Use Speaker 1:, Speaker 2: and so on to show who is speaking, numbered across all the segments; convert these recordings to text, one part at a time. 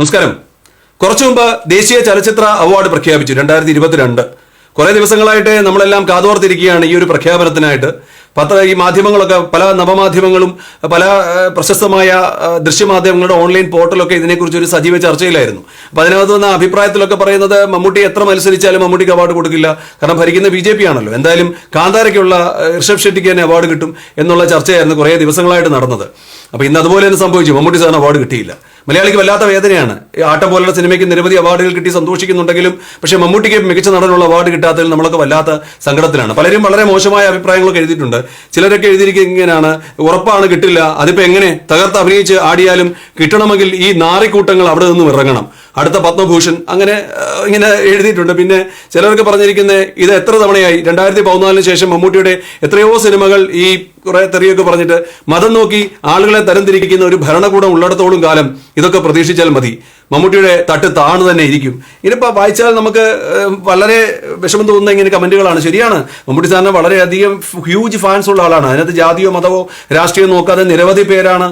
Speaker 1: നമസ്കാരം. കുറച്ചു മുമ്പ് ദേശീയ ചലച്ചിത്ര അവാർഡ് പ്രഖ്യാപിച്ചു രണ്ടായിരത്തി ഇരുപത്തിരണ്ട് കുറെ ദിവസങ്ങളായിട്ട് നമ്മളെല്ലാം കാതോർത്തിരിക്കുകയാണ് ഈ ഒരു പ്രഖ്യാപനത്തിനായിട്ട്. പത്ര ഈ മാധ്യമങ്ങളൊക്കെ പല നവമാധ്യമങ്ങളും പല പ്രശസ്തമായ ദൃശ്യമാധ്യമങ്ങളുടെ ഓൺലൈൻ പോർട്ടലൊക്കെ ഇതിനെക്കുറിച്ച് ഒരു സജീവ ചർച്ചയിലായിരുന്നു. അപ്പൊ അതിനകത്ത് വന്ന അഭിപ്രായത്തിലൊക്കെ പറയുന്നത് മമ്മൂട്ടി എത്ര മത്സരിച്ചാലും മമ്മൂട്ടിക്ക് അവാർഡ് കൊടുക്കില്ല. കാരണം ഭരിക്കുന്ന ബി ജെ പി ആണല്ലോ. എന്തായാലും കാന്താരയ്ക്കുള്ള ഋഷഭ് ഷെട്ടിക്ക് തന്നെ അവാർഡ് കിട്ടും എന്നുള്ള ചർച്ചയായിരുന്നു കുറേ ദിവസങ്ങളായിട്ട് നടന്നത്. അപ്പൊ ഇന്ന് അതുപോലെ തന്നെ സംഭവിച്ചു. മമ്മൂട്ടി സാറിന് അവാർഡ് കിട്ടിയില്ല. മലയാളിക്ക് വല്ലാത്ത വേദനയാണ്. ആട്ടം പോലുള്ള സിനിമയ്ക്ക് നിരവധി അവാർഡുകൾ കിട്ടി സന്തോഷിക്കുന്നുണ്ടെങ്കിലും പക്ഷെ മമ്മൂട്ടിക്ക് മികച്ച നടനുള്ള അവാർഡ് കിട്ടാത്തതിൽ നമ്മളൊക്കെ വല്ലാത്ത സങ്കടത്തിലാണ്. പലരും വളരെ മോശമായ അഭിപ്രായങ്ങളൊക്കെ എഴുതിയിട്ടുണ്ട്. ചിലരൊക്കെ എഴുതിയിരിക്കുന്നത് ഇങ്ങനെയാണ്. ഉറപ്പാണ് കിട്ടില്ല. അതിപ്പോൾ എങ്ങനെ തകർത്ത് അഭിനയിച്ച് ആടിയാലും കിട്ടണമെങ്കിൽ ഈ നാറിക്കൂട്ടങ്ങൾ അവിടെ നിന്നും ഇറങ്ങണം. അടുത്ത പത്മഭൂഷൺ അങ്ങനെ ഇങ്ങനെ എഴുതിയിട്ടുണ്ട്. പിന്നെ ചിലർക്ക് പറഞ്ഞിരിക്കുന്നത് ഇത് എത്ര തവണയായി? രണ്ടായിരത്തി പതിനാലിന് ശേഷം മമ്മൂട്ടിയുടെ എത്രയോ സിനിമകൾ ഈ കുറെ തെറിയൊക്കെ പറഞ്ഞിട്ട് മതം നോക്കി ആളുകളെ തരംതിരിക്കുന്ന ഒരു ഭരണകൂടം ഉള്ളിടത്തോളം കാലം ഇതൊക്കെ പ്രതീക്ഷിച്ചാൽ മതി. മമ്മൂട്ടിയുടെ തട്ട് താണു തന്നെ ഇരിക്കും. ഇനിയിപ്പോൾ വായിച്ചാൽ നമുക്ക് വളരെ വിഷമം തോന്നുന്ന ഇങ്ങനെ കമന്റുകളാണ്. ശരിയാണ്. മമ്മൂട്ടി സാറിന് വളരെയധികം ഹ്യൂജ് ഫാൻസ് ഉള്ള ആളാണ്. അതിനകത്ത് ജാതിയോ മതമോ രാഷ്ട്രീയമോ നോക്കാതെ നിരവധി പേരാണ്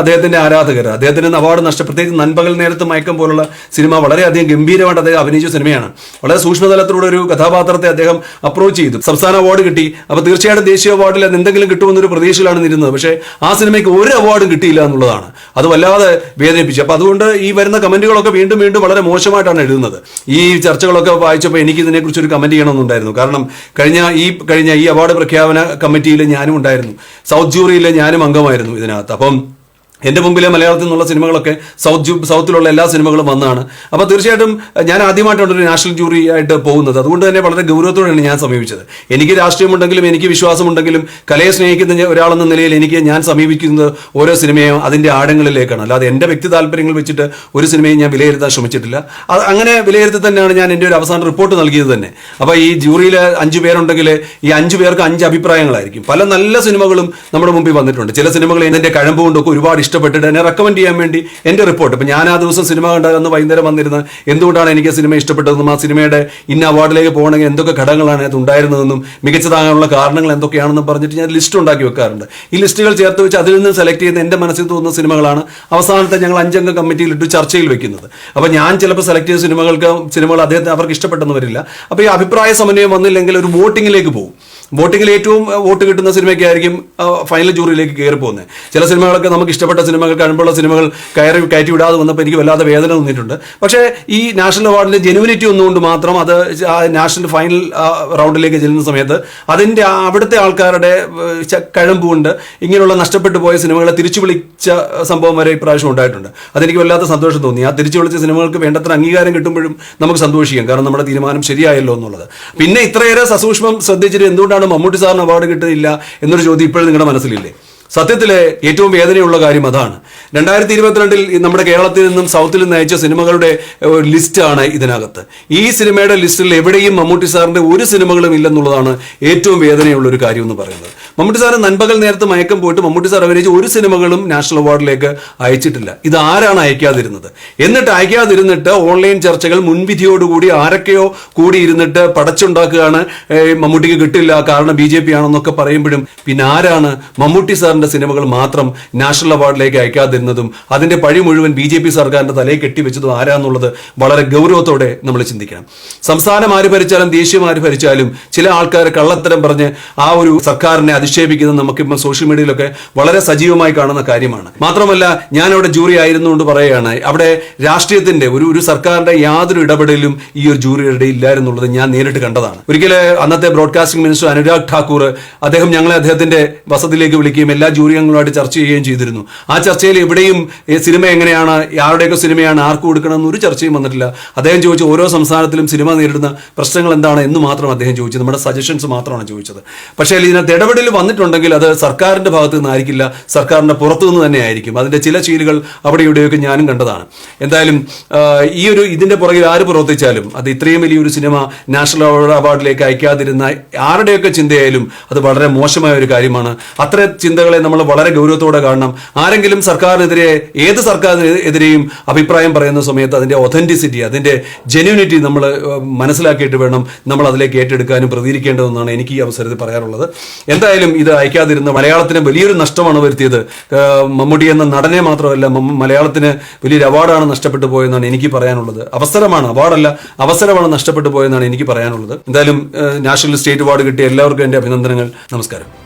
Speaker 1: അദ്ദേഹത്തിന്റെ ആരാധകർ അദ്ദേഹത്തിന് അവാർഡ് നഷ്ട പ്രത്യേകിച്ച് നൻപകൽ നേരത്ത് മയക്കം പോലുള്ള സിനിമ വളരെയധികം ഗംഭീരമായിട്ട് അദ്ദേഹം അഭിനയിച്ച സിനിമയാണ്. വളരെ സൂക്ഷ്മതലത്തിലൂടെ ഒരു കഥാപാത്രത്തെ അദ്ദേഹം അപ്രോച്ച് ചെയ്തു. സംസ്ഥാന അവാർഡ് കിട്ടി. അപ്പോൾ തീർച്ചയായിട്ടും ദേശീയ അവാർഡിൽ അത് എന്തെങ്കിലും കിട്ടുമെന്നൊരു പ്രതീക്ഷയിലാണ് നിന്നത് പക്ഷേ ആ സിനിമയ്ക്ക് ഒരു അവാർഡും കിട്ടിയില്ല എന്നുള്ളതാണ്. അത് വല്ലാതെ വേദനിപ്പിച്ചു. അപ്പോൾ അതുകൊണ്ട് ഈ വരുന്ന കമന്റുകളൊക്കെ വീണ്ടും വീണ്ടും വളരെ മോശമായിട്ടാണ് എഴുതുന്നത്. ഈ ചർച്ചകളൊക്കെ വായിച്ചപ്പോൾ എനിക്ക് ഇതിനെക്കുറിച്ച് ഒരു കമന്റ് ചെയ്യണമെന്നുണ്ടായിരുന്നു. കാരണം കഴിഞ്ഞ ഈ കഴിഞ്ഞ ഈ അവാർഡ് പ്രഖ്യാപന കമ്മിറ്റിയിൽ ഞാനും ഉണ്ടായിരുന്നു. സൗത്ത് ജൂറിയിലെ ഞാനും അംഗമായിരുന്നു ഇതിനകത്ത്. അപ്പം എന്റെ മുമ്പിലെ മലയാളത്തിൽ നിന്നുള്ള സിനിമകളൊക്കെ സൗത്ത് സൗത്തിലുള്ള എല്ലാ സിനിമകളും വന്നതാണ് അപ്പോൾ തീർച്ചയായിട്ടും ഞാൻ ആദ്യമായിട്ടാണ് ഒരു നാഷണൽ ജൂറി ആയിട്ട് പോകുന്നത്. അതുകൊണ്ട് തന്നെ വളരെ ഗൗരവത്തോടെയാണ് ഞാൻ സമീപിച്ചത്. എനിക്ക് രാഷ്ട്രീയമുണ്ടെങ്കിലും എനിക്ക് വിശ്വാസമുണ്ടെങ്കിലും കലയെ സ്നേഹിക്കുന്ന ഒരാളെന്ന നിലയിൽ എനിക്ക് ഞാൻ സമീപിക്കുന്നത് ഓരോ സിനിമയും അതിന്റെ ആഴങ്ങളിലേക്കാണ്. അല്ലാതെ എന്റെ വ്യക്തി താല്പര്യങ്ങൾ വെച്ചിട്ട് ഒരു സിനിമയും ഞാൻ വിലയിരുത്താൻ ശ്രമിച്ചിട്ടില്ല. അങ്ങനെ വിലയിരുത്തി തന്നെയാണ് ഞാൻ എന്റെ ഒരു അവസാന റിപ്പോർട്ട് നൽകിയത് തന്നെ. അപ്പോൾ ഈ ജൂറിയിൽ അഞ്ച് പേരുണ്ടെങ്കിൽ ഈ അഞ്ച് പേർക്ക് അഞ്ച് അഭിപ്രായങ്ങളായിരിക്കും. പല നല്ല സിനിമകളും നമ്മുടെ മുമ്പിൽ വന്നിട്ടുണ്ട്. ചില സിനിമകൾ എന്റെ കഴമ്പ് കൊണ്ടൊക്കെ ഒരുപാട് ഇഷ്ടപ്പെട്ടിട്ട് എന്നെ റെക്കമെൻഡ് ചെയ്യാൻ വേണ്ടി എന്റെ റിപ്പോർട്ട് ഇപ്പം ഞാൻ ആ ദിവസം സിനിമ കണ്ടതെന്ന് വൈകുന്നേരം വന്നിരുന്ന എന്തുകൊണ്ടാണ് എനിക്ക് സിനിമ ഇഷ്ടപ്പെട്ടതെന്നും ആ സിനിമയുടെ ഇന്ന അവാർഡിലേക്ക് പോകണമെങ്കിൽ എന്തൊക്കെ ഘടകങ്ങളാണ് അത് ഉണ്ടായിരുന്നതെന്നും മികച്ചതാകാനുള്ള കാരണങ്ങൾ എന്തൊക്കെയാണെന്നും പറഞ്ഞിട്ട് ഞാൻ ലിസ്റ്റ് ഉണ്ടാക്കി വെക്കാറുണ്ട്. ഈ ലിസ്റ്റുകൾ ചേർത്ത് വെച്ച് അതിൽ നിന്ന് സെലക്ട് ചെയ്യുന്ന എന്റെ മനസ്സിൽ തോന്നുന്ന സിനിമകളാണ് അവസാനത്തെ ഞങ്ങൾ അഞ്ചംഗ കമ്മിറ്റിയിൽ ഇട്ട് ചർച്ചയിൽ വെക്കുന്നത്. അപ്പോൾ ഞാൻ ചിലപ്പോൾ സെലക്ട് ചെയ്ത സിനിമകൾക്ക് സിനിമകൾ അദ്ദേഹത്തെ അവർക്ക് ഇഷ്ടപ്പെട്ടെന്ന് വരില്ല. അപ്പോൾ ഈ അഭിപ്രായ സമന്വയം വന്നില്ലെങ്കിൽ ഒരു വോട്ടിങ്ങിലേക്ക് പോകും. വോട്ടിങ്ങിൽ ഏറ്റവും വോട്ട് കിട്ടുന്ന സിനിമയൊക്കെ ആയിരിക്കും ഫൈനൽ ജൂറിയിലേക്ക് കയറി പോകുന്നത് ചില സിനിമകളൊക്കെ നമുക്ക് ഇഷ്ടപ്പെട്ട സിനിമകൾ കഴിയുമ്പോഴുള്ള സിനിമകൾ കയറി കയറ്റി വിടാതെ വന്നപ്പോൾ എനിക്ക് വല്ലാതെ വേദന തോന്നിയിട്ടുണ്ട്. പക്ഷേ ഈ നാഷണൽ അവാർഡിന്റെ ജെനുവിനിറ്റി ഒന്നുകൊണ്ട് മാത്രം അത് ആ നാഷണൽ ഫൈനൽ റൗണ്ടിലേക്ക് ചെല്ലുന്ന സമയത്ത് അതിന്റെ അവിടുത്തെ ആൾക്കാരുടെ ഏഹ്, ച- കഴമ്പ് കൊണ്ട് ഇങ്ങനെയുള്ള നഷ്ടപ്പെട്ടു പോയ സിനിമകളെ തിരിച്ചു വിളിച്ച സംഭവം വരെ ഇപ്രാവശ്യം ഉണ്ടായിട്ടുണ്ട്. അതെനിക്ക് വല്ലാത്ത സന്തോഷം തോന്നി. ആ തിരിച്ചു വിളിച്ച സിനിമകൾക്ക് വേണ്ടത്ര അംഗീകാരം കിട്ടുമ്പോഴും നമുക്ക് സന്തോഷിക്കാം. കാരണം നമ്മുടെ തീരുമാനം ശരിയായല്ലോ എന്നുള്ളത്. പിന്നെ ഇത്രയേറെ സസൂക്ഷ്മം ശ്രദ്ധിച്ചിട്ട് എന്തുകൊണ്ടാണ് മമ്മൂട്ടി സാറിന് അവാർഡ് കിട്ടുന്നില്ല എന്നൊരു ചോദ്യം ഇപ്പോഴും നിങ്ങളുടെ മനസ്സിലില്ലേ? സത്യത്തിലെ ഏറ്റവും വേദനയുള്ള കാര്യം അതാണ്. രണ്ടായിരത്തി ഇരുപത്തിരണ്ടിൽ നമ്മുടെ കേരളത്തിൽ നിന്നും സൗത്തിൽ നിന്ന് അയച്ച സിനിമകളുടെ ഒരു ലിസ്റ്റാണ് ഇതിനകത്ത്. ഈ സിനിമയുടെ ലിസ്റ്റിൽ എവിടെയും മമ്മൂട്ടി സാറിന്റെ ഒരു സിനിമകളും ഇല്ലെന്നുള്ളതാണ് ഏറ്റവും വേദനയുള്ള ഒരു കാര്യം എന്ന് പറയുന്നത്. മമ്മൂട്ടി സാറ് നൻപകൽ നേരത്ത് മയക്കം പോയിട്ട് മമ്മൂട്ടി സാർ അഭിനയിച്ച ഒരു സിനിമകളും നാഷണൽ അവാർഡിലേക്ക് അയച്ചിട്ടില്ല. ഇത് ആരാണ് അയക്കാതിരുന്നത്? എന്നിട്ട് അയക്കാതിരുന്നിട്ട് ഓൺലൈൻ ചർച്ചകൾ മുൻവിധിയോടുകൂടി ആരൊക്കെയോ കൂടി ഇരുന്നിട്ട് പടച്ചുണ്ടാക്കുകയാണ് മമ്മൂട്ടിക്ക് കിട്ടില്ല കാരണം ബി ജെ പി ആണെന്നൊക്കെ പറയുമ്പോഴും പിന്നെ ആരാണ് മമ്മൂട്ടി സാറിന്റെ സിനിമകൾ മാത്രം നാഷണൽ അവാർഡിലേക്ക് അയക്കാതിരുന്നതും അതിന്റെ പഴി മുഴുവൻ ബി ജെ പി സർക്കാരിന്റെ തലയിൽ കെട്ടിവെച്ചതും ആരാന്നുള്ളത് വളരെ ഗൗരവത്തോടെ നമ്മൾ ചിന്തിക്കണം. സംസ്ഥാനം ആര് ഭരിച്ചാലും ദേശീയം ആര് ഭരിച്ചാലും ചില ആൾക്കാർ കള്ളത്തരം പറഞ്ഞ് ആ ഒരു സർക്കാരിനെ അധിക്ഷേപിക്കുന്നത് നമുക്കിപ്പം സോഷ്യൽ മീഡിയയിലൊക്കെ വളരെ സജീവമായി കാണുന്ന കാര്യമാണ്. മാത്രമല്ല ഞാൻ അവിടെ ജൂറി ആയിരുന്നുകൊണ്ട് പറയുകയാണ് അവിടെ രാഷ്ട്രീയത്തിന്റെ ഒരു ഒരു സർക്കാരിന്റെ യാതൊരു ഇടപെടലും ഈ ഒരു ജൂറിയുടെ ഇല്ലായിരുന്നുള്ളത് ഞാൻ നേരിട്ട് കണ്ടതാണ്. ഒരിക്കൽ അന്നത്തെ ബ്രോഡ്കാസ്റ്റിംഗ് മിനിസ്റ്റർ അനുരാഗ് ഠാക്കൂർ അദ്ദേഹം ഞങ്ങളെ അദ്ദേഹത്തിന്റെ വസതിയിലേക്ക് വിളിക്കുകയും എല്ലാ ജൂറി അംഗങ്ങളുമായിട്ട് ചർച്ച ചെയ്യുകയും ചെയ്തിരുന്നു. ആ ചർച്ചയിൽ എവിടെയും സിനിമ എങ്ങനെയാണ് ആരുടെയൊക്കെ സിനിമയാണ് ആർക്ക് കൊടുക്കണം എന്നൊരു ചർച്ചയും വന്നിട്ടില്ല. അദ്ദേഹം ചോദിച്ചു ഓരോ സംസ്ഥാനത്തിലും സിനിമ നേരിടുന്ന പ്രശ്നങ്ങൾ എന്താണ് എന്ന് മാത്രം അദ്ദേഹം ചോദിച്ചു. നമ്മുടെ സജഷൻസ് മാത്രമാണ് ചോദിച്ചത്. പക്ഷേ ഇതിനകത്ത് ഇടപെടൽ വന്നിട്ടുണ്ടെങ്കിൽ അത് സർക്കാരിന്റെ ഭാഗത്തു നിന്നായിരിക്കില്ല സർക്കാരിന്റെ പുറത്തു നിന്ന് തന്നെ ആയിരിക്കും. അതിന്റെ ചില ശീലുകൾ അവിടെ ഇവിടെയൊക്കെ ഞാനും കണ്ടതാണ്. എന്തായാലും ഈ ഒരു ഇതിന്റെ പുറകിൽ ആര് പ്രവർത്തിച്ചാലും അത് ഇത്രയും വലിയൊരു സിനിമ നാഷണൽ അവാർഡ് അവാർഡിലേക്ക് അയക്കാതിരുന്ന ആരുടെയൊക്കെ ചിന്തയായാലും അത് വളരെ മോശമായ ഒരു കാര്യമാണ്. അത്ര ചിന്തകളെ നമ്മൾ വളരെ ഗൗരവത്തോടെ കാണണം. ആരെങ്കിലും സർക്കാരിനെതിരെ ഏത് സർക്കാരിനെതിരെയും അഭിപ്രായം പറയുന്ന സമയത്ത് അതിന്റെ ഒതന്റിസിറ്റി അതിന്റെ ജെന്യൂനിറ്റി നമ്മൾ മനസ്സിലാക്കിയിട്ട് വേണം നമ്മൾ അതിലേക്ക് ഏറ്റെടുക്കാനും പ്രതികരിക്കേണ്ടതെന്നാണ് എനിക്ക് ഈ അവസരത്തിൽ പറയാറുള്ളത്. എന്തായാലും ഇത് അയക്കാതിരുന്ന മലയാളത്തിന് വലിയൊരു നഷ്ടമാണ് വരുത്തിയത്. മമ്മൂടി മമ്മൂട്ടി എന്ന നടനെ മാത്രമല്ല മലയാളത്തിന് വലിയൊരു അവാർഡാണ് നഷ്ടപ്പെട്ടു പോയെന്നാണ് എനിക്ക് പറയാനുള്ളത്. അവസരമാണ് അവാർഡല്ല അവസരമാണ് നഷ്ടപ്പെട്ടു പോയെന്നാണ് എനിക്ക് പറയാനുള്ളത്. എന്തായാലും നാഷണൽ സ്റ്റേറ്റ് അവാർഡ് കിട്ടിയ എല്ലാവർക്കും എന്റെ അഭിനന്ദനങ്ങൾ. നമസ്കാരം.